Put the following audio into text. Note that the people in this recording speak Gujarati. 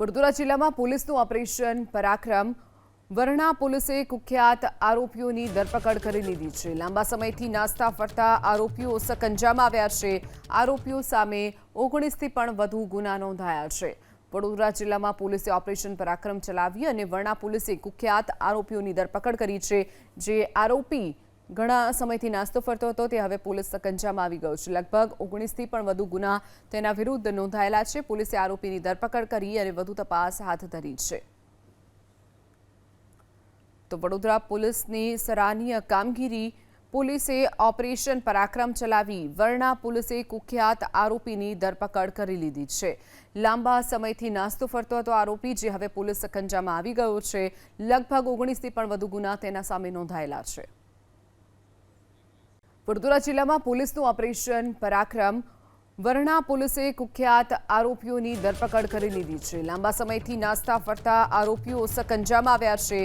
વડોદરા જિલ્લામાં પોલીસનું ઓપરેશન પરાક્રમ. વરણા પોલીસે કુખ્યાત આરોપીઓની ધરપકડ કરી લીધી છે. લાંબા સમયથી નાસ્તા ફરતા આરોપીઓ સકંજામાં આવ્યા છે. આરોપીઓ સામે ઓગણીસથી પણ વધુ ગુના નોંધાયા છે. વડોદરા જિલ્લામાં પોલીસે ઓપરેશન પરાક્રમ ચલાવી અને વરણા પોલીસે કુખ્યાત આરોપીઓની ધરપકડ કરી છે. જે આરોપી ઘણા સમયથી નાસ્તો ફરતો હતો, તે હવે પોલીસ સકંજામાં આવી ગયો છે. લગભગ ઓગણીસથી પણ વધુ ગુના તેના વિરુદ્ધ નોંધાયેલા છે. પોલીસે આરોપીની ધરપકડ કરી અને વધુ તપાસ હાથ ધરી છે. તો વડોદરા પોલીસની સરાહનીય કામગીરી, પોલીસે ઓપરેશન પરાક્રમ ચલાવી, વરણા પોલીસે કુખ્યાત આરોપીની ધરપકડ કરી લીધી છે. લાંબા સમયથી નાસ્તો ફરતો હતો આરોપી, જે હવે પોલીસ સકંજામાં આવી ગયો છે. લગભગ ઓગણીસથી પણ વધુ ગુના તેના સામે નોંધાયેલા છે. વડોદરા જિલ્લામાં પોલીસનું ઓપરેશન પરાક્રમ. વરણા પોલીસે કુખ્યાત આરોપીઓની ધરપકડ કરી લીધી છે. લાંબા સમયથી નાસ્તા ફરતા આરોપીઓ સકંજામાં આવ્યા છે.